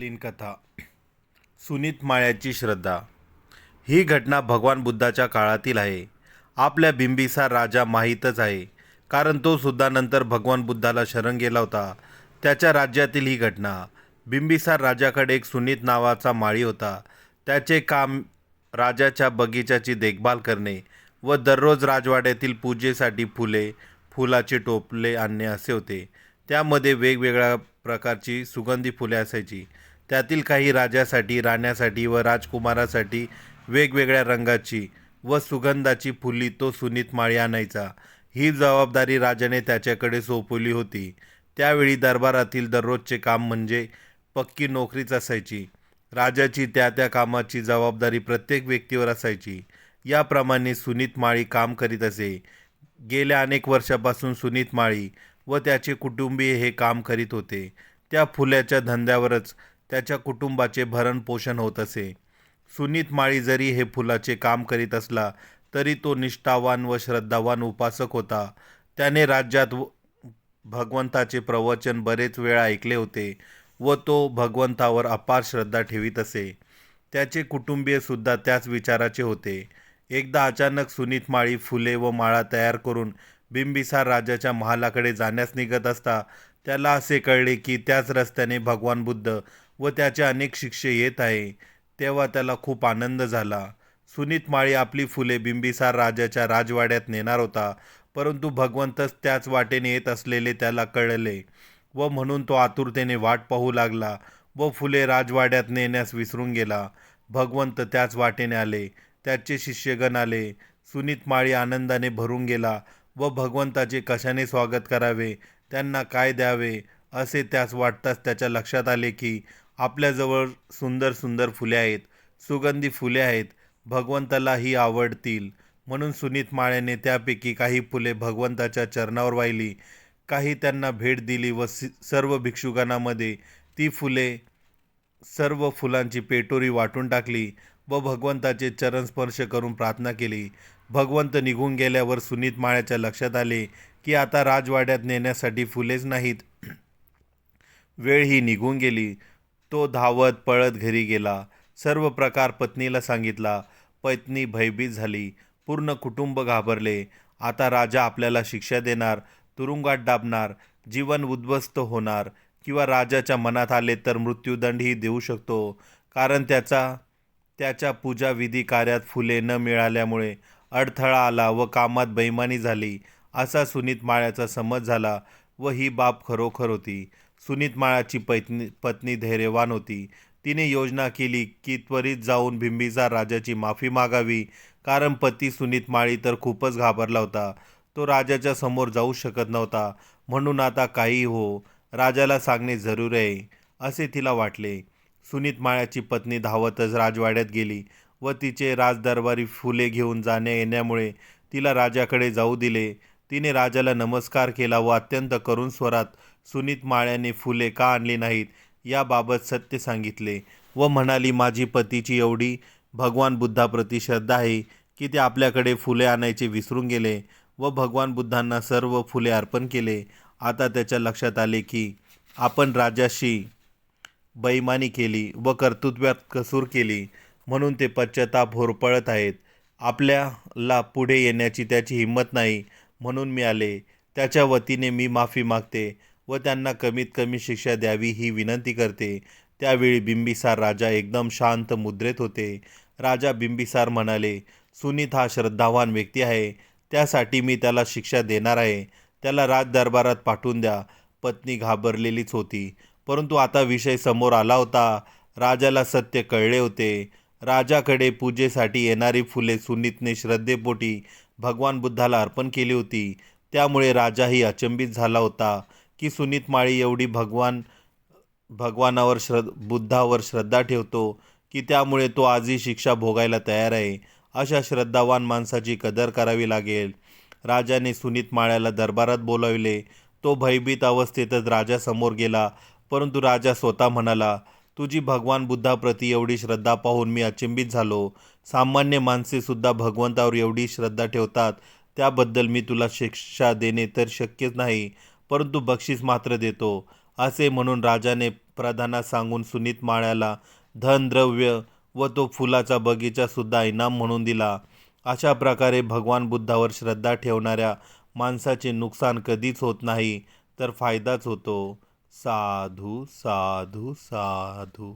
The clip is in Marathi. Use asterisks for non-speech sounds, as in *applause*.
कथा. सुनीत माळ्याची श्रद्धा. ही घटना भगवान बुद्धाच्या काळातील आहे. आपल्या बिंबिसार राजा माहीतच आहे. कारण तो सुद्धा नंतर भगवान बुद्धाला शरण गेला होता. त्याच्या राज्यातील ही घटना. बिंबिसार राजाकडे एक सुनीत नावाचा माळी होता. त्याचे काम राजाच्या बगीचाची देखभाल करणे व दररोज राजवाड्यातील पूजेसाठी फुले फुलाचे टोपले आणणे असे होते. त्यामध्ये वेगवेगळ्या प्रकारची सुगंधी फुले असायची. त्यातील काही राजासाठी राण्यासाठी व राजकुमारासाठी वेगवेगळ्या रंगाची व सुगंधाची फुली तो सुनीत माळी आणायचा. ही जबाबदारी राजाने त्याच्याकडे सोपवली होती. त्यावेळी दरबारातील दररोजचे काम म्हणजे पक्की नोकरीच असायची. राजाची त्या त्या कामाची जबाबदारी प्रत्येक व्यक्तीवर असायची. याप्रमाणे सुनीत माळी काम करीत असे. गेल्या अनेक वर्षापासून सुनीत माळी व त्याचे कुटुंबीय हे काम करीत होते. त्या फुल्याच्या धंद्यावरच त्याच्या कुटुंबाचे भरणपोषण होत असे. सुनीत माळी जरी हे फुलाचे काम करीत असला तरी तो निष्ठावान व श्रद्धावान उपासक होता. त्याने राज्यात व- भगवंताचे प्रवचन बरेच वेळा ऐकले होते व तो भगवंतावर अपार श्रद्धा ठेवीत असे. त्याचे कुटुंबीयसुद्धा त्याच विचाराचे होते. एकदा अचानक सुनीत माळी फुले व माळा तयार करून बिंबिसार राजाच्या महालाकडे जाण्यास निघत असता त्याला असे कळले की त्याच रस्त्याने भगवान बुद्ध व त्याचे अनेक शिष्य येत आहे. तेव्हा त्याला खूप आनंद झाला. सुनीत माळी आपली फुले बिंबिसार राजाच्या राजवाड्यात नेणार होता. परंतु भगवंतच त्याच वाटेने येत असलेले त्याला कळले व म्हणून तो आतुरतेने वाट पाहू लागला व फुले राजवाड्यात नेण्यास विसरून गेला. भगवंत त्याच वाटेने आले. त्याचे शिष्यगण आले. सुनीत माळी आनंदाने भरून गेला व भगवंताचे कशाने स्वागत करावे? त्यांना काय द्यावे? असे त्यास वाटताच त्याच्या लक्षात आले की आपल्याजवळ सुंदर सुंदर फुले आहेत सुगंधी फुले आहेत भगवंतालाही आवडतील. म्हणून सुनीत माळ्याने त्यापैकी काही फुले भगवंताच्या चरणावर वाहिली. काही त्यांना भेट दिली व सर्व भिक्षुगणामध्ये ती फुले सर्व फुलांची पेटोरी वाटून टाकली व भगवंताचे चरण स्पर्श करून प्रार्थना केली. भगवंत निघून गेल्यावर सुनीत माळ्याच्या लक्षात आले की आता राजवाड्यात नेण्यासाठी फुलेच नाहीत. *clears throat* वेळ ही निघून गेली. तो धावत पळत घरी गेला. सर्व प्रकार पत्नीला सांगितला. पत्नी भयभीत झाली. पूर्ण कुटुंब घाबरले. आता राजा आपल्याला शिक्षा देणार तुरुंगात डाबणार जीवन उद्ध्वस्त होणार किंवा राजाच्या मनात आले तर मृत्यूदंडही देऊ शकतो. कारण त्याचा त्याच्या पूजाविधी कार्यात फुले न मिळाल्यामुळे अडथळा आला व कामात बैमानी झाली असा सुनीत माळ्याचा समज झाला व ही बाब खरोखर होती. सुनीत माळाची पत्नी पत्नी धैर्यवान होती. तिने योजना केली की त्वरित जाऊन बिंबिसार राजाची माफी मागावी. कारण पती सुनीत माळी तर खूपच घाबरला होता. तो राजाच्या समोर जाऊ शकत नव्हता. म्हणून आता काही हो राजाला सांगणे जरूर आहे असे तिला वाटले. सुनीत माळ्याची पत्नी धावतच राजवाड्यात गेली व तिचे राजदरबारी फुले घेऊन जाण्या येण्यामुळे तिला राजाकडे जाऊ दिले. तिने राजाला नमस्कार केला व अत्यंत करुण स्वरात सुनीत माळ्याने फुले का आणली नाहीत याबाबत सत्य सांगितले व म्हणाली माझी पतीची एवढी भगवान बुद्धाप्रती श्रद्धा आहे की ते आपल्याकडे फुले आणायचे विसरून गेले व भगवान बुद्धांना सर्व फुले अर्पण केले. आता त्याच्या लक्षात आले की आपण राजाशी बैमानी केली व कर्तृत्वात कसूर केली म्हणून ते पश्चाताप होरपळत आहेत. आपल्याला पुढे येण्याची त्याची हिंमत नाही म्हणून मी आले. त्याच्या वतीने मी माफी मागते. व त्यांना कमीत कमी शिक्षा द्यावी ही विनंती करते. त्यावेळी बिंबिसार राजा एकदम शांत मुद्रेत होते. राजा बिंबिसार म्हणाले सुनीत हा श्रद्धावान व्यक्ती आहे. त्यासाठी मी त्याला शिक्षा देणार आहे. त्याला राजदरबारात पाठवून द्या. पत्नी घाबरलेलीच होती. परंतु आता विषय समोर आला होता. राजाला सत्य कळले होते. राजाकडे पूजेसाठी येणारी फुले सुनीतने श्रद्धेपोटी भगवान बुद्धाला अर्पण केली होती. त्यामुळे राजाही अचंबित झाला होता. की सुनीत माळी एवढी भगवान भगवानावर श्रद् बुद्धावर श्रद्धा ठेवतो की त्यामुळे तो आजही शिक्षा भोगायला तयार आहे. अशा श्रद्धावान माणसाची कदर करावी लागेल. राजाने सुनीत माळ्याला दरबारात बोलाविले. तो भयभीत अवस्थेतच राजासमोर गेला. परंतु राजा स्वतः म्हणाला तुझी भगवान बुद्धाप्रती एवढी श्रद्धा पाहून मी अचंबित झालो. सामान्य माणसेसुद्धा भगवंतावर एवढी श्रद्धा ठेवतात. त्याबद्दल मी तुला शिक्षा देणे तर शक्यच नाही. परंतु बक्षीस मात्र देतो. असे म्हणून राजाने प्रधानास सांगून सुनीत माळ्याला धनद्रव्य व तो फुलाचा बगीचासुद्धा इनाम म्हणून दिला. अशा प्रकारे भगवान बुद्धावर श्रद्धा ठेवणाऱ्या माणसाचे नुकसान कधीच होत नाही तर फायदाच होतो. साधू साधू साधू.